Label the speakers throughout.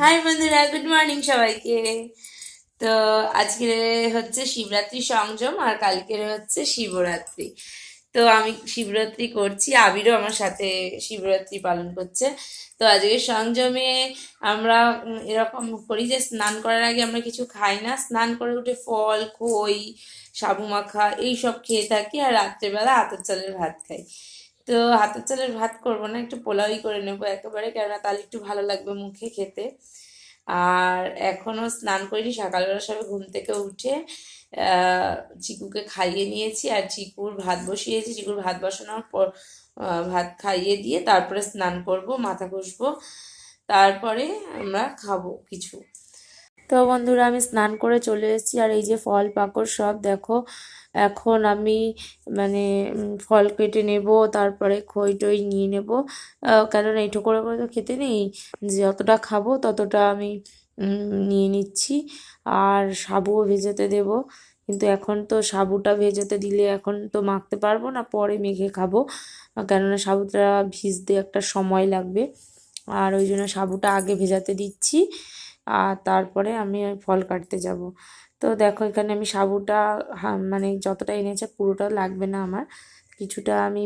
Speaker 1: High বন্ধুরা good morning সবাইকে। তো আজকে হচ্ছে শিবরাত্রি সংযম আর কালকের হচ্ছে শিবরাত্রি। তো আমি শিবরাত্রি করছি, আবিরও আমার সাথে শিবরাত্রি পালন করছে। তো আজকে সংযমে আমরা এরকম করি যে স্নান করার আগে আমরা কিছু খাই না। স্নান করে উঠে ফল, খই, সাবু মাখা, এইসব খেয়ে থাকি আর রাত্রেবেলা আতর চালের ভাত খাই। তো হাতের চালের ভাত করব না, একটু পোলাওই করে নেব একেবারে, কেননা তাহলে একটু ভালো লাগবে মুখে খেতে। আর এখনও স্নান করিনি, সকালবেলা সবাই ঘুম থেকে উঠে চিকুকে খাইয়ে নিয়েছি, আর চিকুর ভাত বসিয়েছি। চিকুর ভাত বসানোর পর ভাত খাইয়ে দিয়ে তারপরে স্নান করব, মাথা ঘষবো, তারপরে আমরা খাব কিছু। তো বন্ধুরা আমি স্নান করে চলে এসেছি আর এই যে ফল পাকড় সব দেখো। এখন আমি মানে ফল কেটে নেব, তারপরে খই টই নিয়ে নেব। কেননা এইটো করে করে তো খেতে নেই যতটা খাব ততটা আমি নিয়ে নিচ্ছি। আর সাবুও ভেজাতে দেব, কিন্তু এখন তো সাবুটা ভেজাতে দিলে এখন তো মাখতে পারব না, পরে মেখে খাব। কেননা সাবুটা ভিজতে একটা সময় লাগবে। আর ওই জন্য সাবুটা আগে ভেজাতে দিচ্ছি। আর তারপরে আমি ফল কাটতে যাব। তো দেখো এখানে আমি সাবুটা মানে যতটা এনেছে পুরোটা লাগবে না আমার। কিছুটা আমি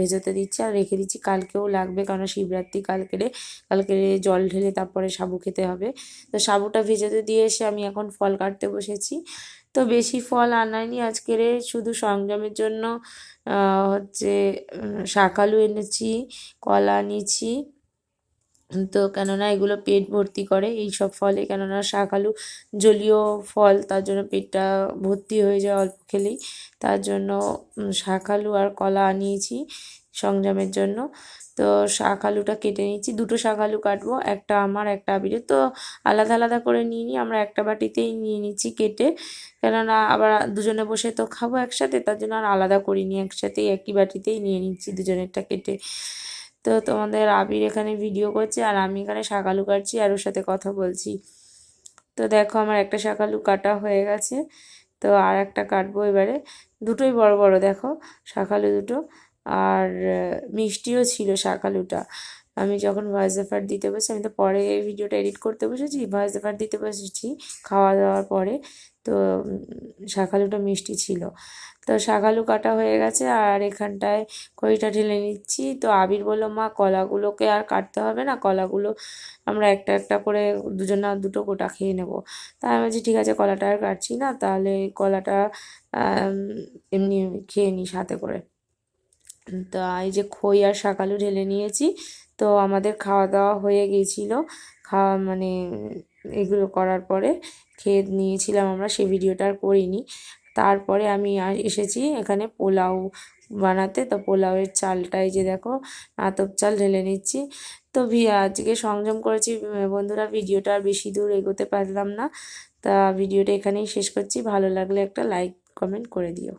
Speaker 1: ভেজাতে দিচ্ছি আর রেখে দিচ্ছি। কালকেও লাগবে কারণ শিবরাত্রি কালকেরে, কালকে জল ঢেলে তারপরে সাবু খেতে হবে। তো সাবুটা ভেজাতে দিয়ে এসে আমি এখন ফল কাটতে বসেছি। তো বেশি ফল আনাইনি আজকের, শুধু সংযমের জন্য হচ্ছে শাকালু এনেছি, কলা নিয়েছি তো কেননা এগুলো পেট ভর্তি করে এই সব ফলে কেননা শাকালু জলীয় ফল, তার জন্য পেটটা ভর্তি হয়ে যায় অল্প খেলেই। তার জন্য শাকালু আর কলা আনিয়েছি সংযমের জন্য। তো শাক, আলুটা কেটে নিচ্ছি দুটো শাক, আলু কাটবো, একটা আমার, একটা আবিরের। তো আলাদা আলাদা করে নিয়ে নিই। আমরা একটা বাটিতেই নিয়ে নিচ্ছি কেটে। কেননা আবার দুজনে বসে তো খাব একসাথে, তার জন্য আর আলাদা করিনি। একসাথেই একই বাটিতেই নিয়ে নিচ্ছি দুজনেরটা কেটে। তো তোমাদের আবির এখানে ভিডিও করছে আর আমি এখানে শাকালু কাটছি আর ওর সাথে কথা বলছি। তো দেখো আমার একটা শাকালু কাটা হয়ে গেছে, তো আর একটা কাটবো এবারে। দুটোই বড় বড় দেখো, শাকালু দুটো। আর মিষ্টিও ছিল শাকালুটা। আমি যখন ভয়েস রেফার দিতে বসে আমি তো পরে ভিডিওটা এডিট করতে বসেছি ভয়েস রেফার দিতে বসেছি খাওয়া দাওয়ার পরে। তো শাকালুটা মিষ্টি ছিল। তো শাকালু কাটা হয়ে গেছে আর এখানটায় খইটা ঢেলে নিচ্ছি। তো আবির বলল, মা, কলাগুলোকে আর কাটতে হবে না, কলাগুলো আমরা একটা একটা করে দুজনা দুটো গোটা খেয়ে নেব। তাই আমি বলছি, ঠিক আছে, কলাটা আর কাটছি না, তাহলে কলাটা এমনি খেয়ে নিই সাথে করে। তো এই যে খই আর শাকালু ঢেলে নিয়েছি তো আমাদের খাওয়া দাওয়া হয়ে গিয়েছিল খাওয়া মানে এগুলো করার পরে খেয়ে নিয়েছিলাম আমরা সেই ভিডিওটা আর করিনি। তারপরে আমি এসেছি এখানে পোলাও বানাতে। তো পোলাওয়ের চালটাই যে দেখো, আতপ চাল ঢেলে নিচ্ছি। তো আজকে সংযম করেছি বন্ধুরা ভিডিওটা আর বেশি দূর এগোতে পারলাম না। তা ভিডিওটা এখানেই শেষ করছি। ভালো লাগলে একটা লাইক, কমেন্ট করে দিও।